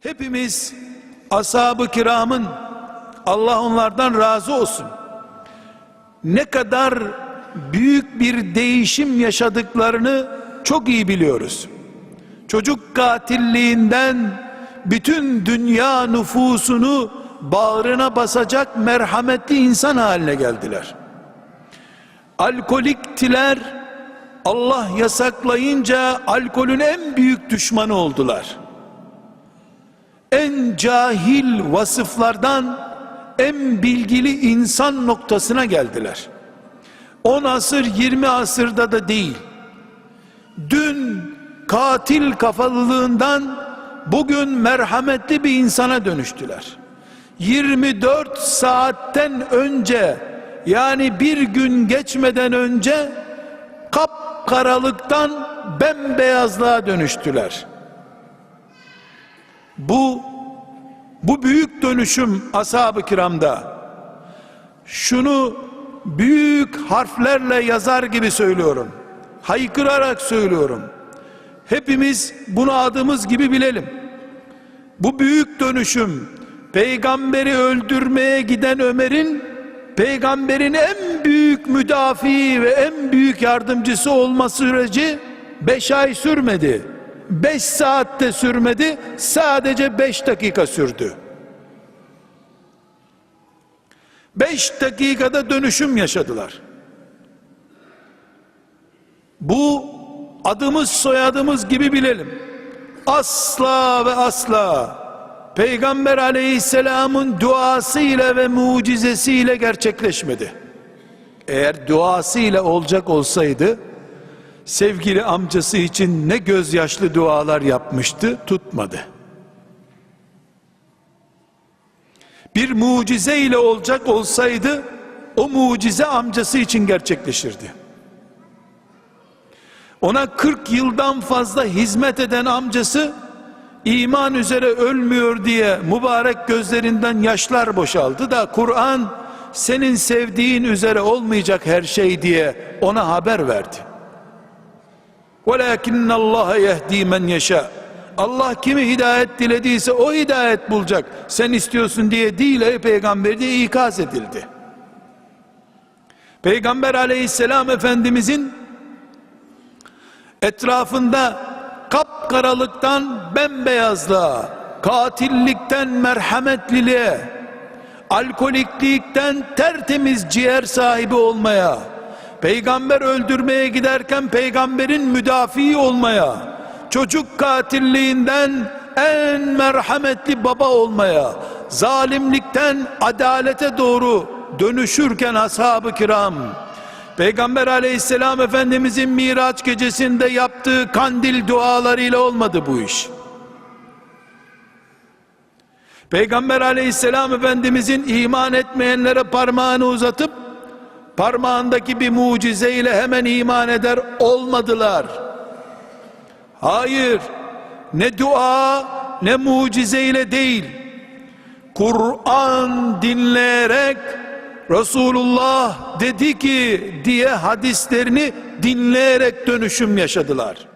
Hepimiz ashab-ı kiramın Allah onlardan razı olsun. Ne kadar büyük bir değişim yaşadıklarını çok iyi biliyoruz. Çocuk katilliğinden bütün dünya nüfusunu bağrına basacak merhametli insan haline geldiler. Alkoliktiler Allah yasaklayınca alkolün en büyük düşmanı oldular. En cahil vasıflardan en bilgili insan noktasına geldiler. 10 asır 20 asırda da değil. Dün katil kafalılığından bugün merhametli bir insana dönüştüler. 24 saatten önce yani bir gün geçmeden önce kapkaralıktan bembeyazlığa dönüştüler. Bu bu büyük dönüşüm ashab-ı kiramda şunu büyük harflerle yazar gibi söylüyorum. Haykırarak söylüyorum. Hepimiz bunu adımız gibi bilelim. Bu büyük dönüşüm peygamberi öldürmeye giden Ömer'in peygamberin en büyük müdafi ve en büyük yardımcısı olma süreci beş ay sürmedi. Beş saatte sürmedi. Sadece beş dakika sürdü. Beş dakikada dönüşüm yaşadılar. Bu adımız soyadımız gibi bilelim. Asla ve asla Peygamber aleyhisselamın duasıyla ve mucizesiyle gerçekleşmedi. Eğer duasıyla olacak olsaydı sevgili amcası için ne gözyaşlı dualar yapmıştı tutmadı. Bir mucize ile olacak olsaydı o mucize amcası için gerçekleşirdi. Ona 40 yıldan fazla hizmet eden amcası iman üzere ölmüyor diye mübarek gözlerinden yaşlar boşaldı da Kur'an senin sevdiğin üzere olmayacak her şey diye ona haber verdi. وَلَاكِنَّ اللّٰهَ يَهْد۪ي مَنْ يَشَاءُ Allah kimi hidayet dilediyse o hidayet bulacak. Sen istiyorsun diye değil ey peygamber diye ikaz edildi. Peygamber aleyhisselam efendimizin etrafında kapkaralıktan bembeyazlığa, katillikten merhametliliğe, alkoliklikten tertemiz ciğer sahibi olmaya, peygamber öldürmeye giderken peygamberin müdafi olmaya, çocuk katilliğinden en merhametli baba olmaya, zalimlikten adalete doğru dönüşürken ashab-ı kiram, Peygamber aleyhisselam efendimizin Miraç gecesinde yaptığı kandil dualarıyla olmadı bu iş. Peygamber aleyhisselam efendimizin iman etmeyenlere parmağını uzatıp parmağındaki bir mucizeyle hemen iman eder olmadılar. Hayır, ne dua ne mucizeyle değil. Kur'an dinleyerek Resulullah dedi ki diye hadislerini dinleyerek dönüşüm yaşadılar.